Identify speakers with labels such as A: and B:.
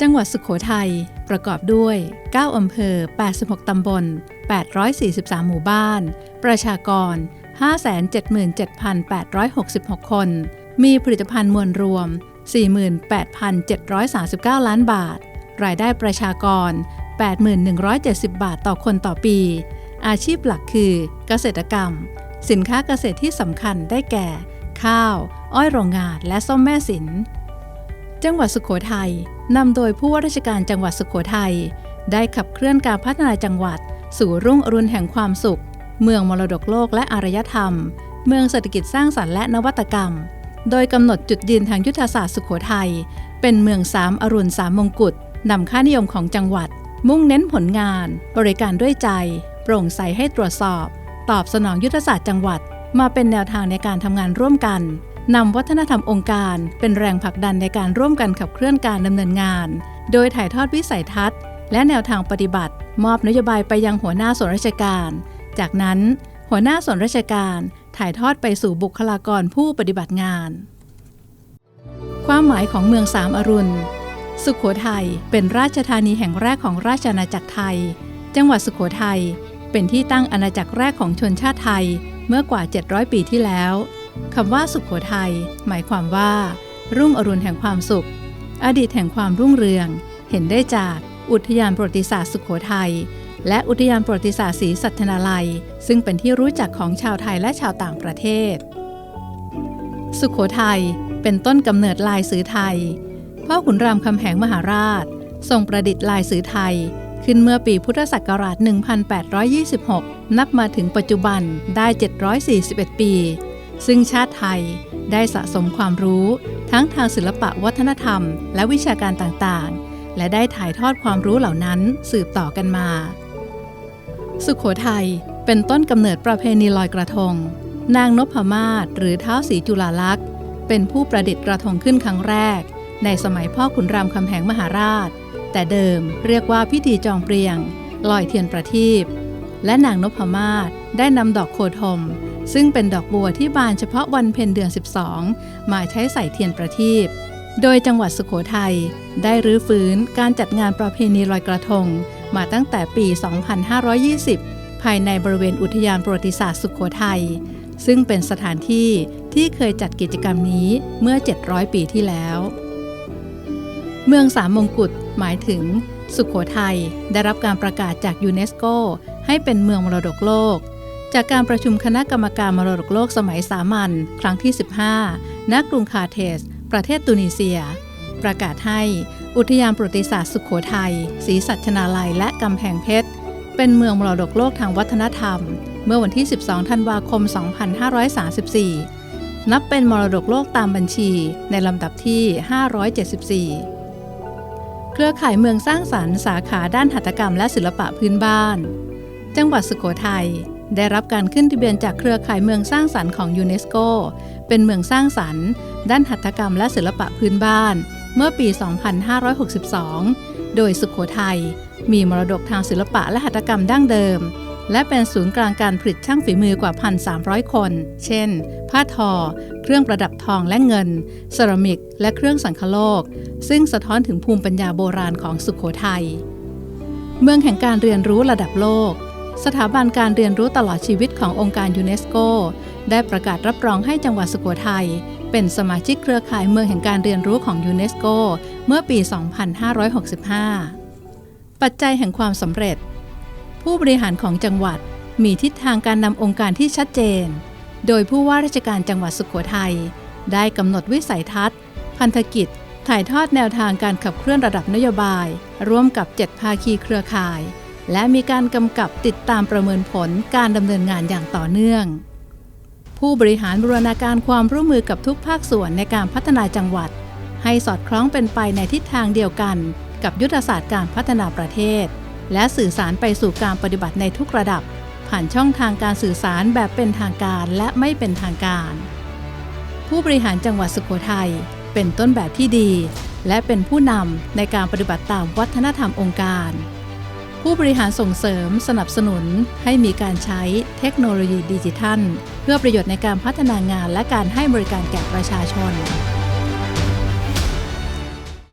A: จังหวัดสุขโขทัยประกอบด้วย 9 อำเภอ 86 ตำบล 843 หมู่บ้าน ประชากร 577,866 คน มีผลิตภัณฑ์มวลรวม 48,739 ล้านบาท รายได้ประชากร 8,170 บาทต่อคนต่อปี อาชีพหลักคือเกษตรกรรม สินค้าเกษตรที่สำคัญได้แก่ ข้าว อ้อยโรงงาน และส้มแม่สิน จังหวัดสุขโขทัย นำโดยผู้ว่าราชการจังหวัดสุขโขทัย ได้ขับเคลื่อนการพัฒนาจังหวัด สู่รุ่งอรุณแห่งความสุข เมืองมรดกโลกและอารยธรรม เมืองเศรษฐกิจสร้างสรรค์และนวัตกรรม โดยกำหนดจุดยืนทางยุทธศาสตร์สุขโขทัย เป็นเมืองสามอรุณสามมงกุฎนำค่านิยมของจังหวัด มุ่งเน้นผลงาน บริการด้วยใจ โปร่งใสให้ตรวจสอบ ตอบสนองยุทธศาสตร์จังหวัด มาเป็นแนวทางในการทำงานร่วมกัน นำวัฒนธรรมองค์การเป็นแรงผลักดันในการร่วมกันขับเคลื่อนการดำเนินงาน โดยถ่ายทอดวิสัยทัศน์ และแนวทางปฏิบัติ มอบนโยบายไปยังหัวหน้าส่วนราชการ จากนั้น หัวหน้าส่วนราชการถ่ายทอดไปสู่บุคลากรผู้ปฏิบัติงาน ความหมายของเมืองสามอรุณ สุขโขทัยเป็นราชธานีแห่งแรกของราชอาณาจักรไทย จังหวัดสุขโขทัยเป็นที่ตั้งอาณาจักรแรกของชนชาติไทยเมื่อกว่า 700 ปีที่แล้ว คำว่าสุขโขทัยหมายความว่า รุ่งอรุณแห่งความสุข อดีตแห่งความรุ่งเรือง เห็นได้จากอุทยานประวัติศาสตร์สุขโขทัยและอุทยานประวัติศาสตร์ศรีสัชนาลัย ซึ่งเป็นที่รู้จักของชาวไทยและชาวต่างประเทศ สุขโขทัยเป็นต้นกำเนิดลายสือไทย พ่อขุนรามคำแหงมหาราช ทรงประดิษฐ์ลายสือไทย ขึ้นเมื่อปีพุทธศักราช 1826 นับมาถึงปัจจุบันได้ 741 ปี ซึ่งชาติไทยได้สะสมความรู้ ทั้งทางศิลปะวัฒนธรรม และวิชาการต่างๆ และได้ถ่ายทอดความรู้เหล่านั้นสืบต่อกันมา สุขโขทัยเป็นต้นกำเนิดประเพณีลอยกระทง นางนพมาศหรือเท้าสีจุฬาลักษณ์ เป็นผู้ประดิษฐ์กระทงขึ้นครั้งแรก ในสมัยพ่อขุนรามคำแหงมหาราช แต่เดิมเรียกว่าพิธีจองเปรียง ลอยเทียนประทีปและนางนพมาศได้นำดอกโคธม ซึ่งเป็นดอกบัวที่บานเฉพาะวันเพ็ญเดือน 12 มาใช้ใส่เทียนประทีปโดยจังหวัดสุขโขทัยได้รื้อฟื้นการจัดงานประเพณีลอยกระทง มาตั้งแต่ปี 2520 ภายในบริเวณอุทยานประวัติศาสตร์สุขโขทัยซึ่งเป็นสถานที่ที่เคยจัดกิจกรรมนี้เมื่อ 700 ปีที่แล้ว เมืองสามมงกุฎหมายถึง สุขโขทัยได้รับการประกาศจากยูเนสโก ให้เป็นเมืองมรดกโลก จากการประชุมคณะกรรมการมรดกโลกสมัยสามัญครั้งที่ 15 ณ กรุงคาเทส ประเทศตุนิเซีย ประกาศให้อุทยานประวัติศาสตร์สุขโขทัยศรีสัชนาลัยและกำแพงเพชร เป็นเมืองมรดกโลกทางวัฒนธรรม เมื่อวันที่ 12 ธันวาคม 2534 นับเป็นมรดกโลกตามบัญชีในลำดับที่ 574 เครือข่ายเมืองสร้างสรรค์สาขาด้านหัตถกรรมและศิลปะพื้นบ้าน จังหวัดสุโขทัย ได้รับการขึ้นทะเบียนจากเครือข่ายเมืองสร้างสรรค์ของยูเนสโก เป็นเมืองสร้างสรรค์ ด้านหัตถกรรมและศิลปะพื้นบ้าน เมื่อปี 2562 โดยสุขโขทัยมีมรดกทางศิลปะและหัตถกรรมดั้งเดิม และเป็นศูนย์กลางการผลิตช่างฝีมือกว่า 1,300 คน เช่น ผ้าทอ เครื่องประดับทองและเงิน เซรามิก และเครื่องสังคโลก ซึ่งสะท้อนถึงภูมิปัญญาโบราณของสุขโขทัย เมืองแห่งการเรียนรู้ระดับโลก สถาบันการเรียนรู้ตลอดชีวิตขององค์การยูเนสโก ได้ประกาศรับรองให้จังหวัดสุโขทัยเป็นสมาชิกเครือข่ายเมืองแห่งการเรียนรู้ของยูเนสโก เมื่อปี 2565 ปัจจัยแห่งความสำเร็จ ผู้บริหารของจังหวัดมีทิศทางการนำองค์การที่ชัดเจน โดยผู้ว่าราชการจังหวัดสุโขทัยได้กำหนดวิสัยทัศน์ พันธกิจ ถ่ายทอดแนวทางการขับเคลื่อนระดับนโยบาย ร่วมกับ 7 ภาคีเครือข่าย และมีการกำกับติดตามประเมินผลการดำเนินงานอย่างต่อเนื่อง ผู้บริหารบูรณาการความร่วมมือกับทุกภาคส่วนในการพัฒนาจังหวัด ให้สอดคล้องเป็นไปในทิศทางเดียวกัน กับยุทธศาสตร์การพัฒนาประเทศ และสื่อสารไปสู่การปฏิบัติในทุกระดับ ผ่านช่องทางการสื่อสารแบบเป็นทางการและไม่เป็นทางการ ผู้บริหารจังหวัดสุโขทัยเป็นต้นแบบที่ดี และเป็นผู้นำในการปฏิบัติตามวัฒนธรรมองค์การ ผู้บริหารส่งเสริมสนับสนุนให้มีการใช้เทคโนโลยีดิจิทัล เพื่อประโยชน์ในการพัฒนางานและการให้บริการแก่ประชาชน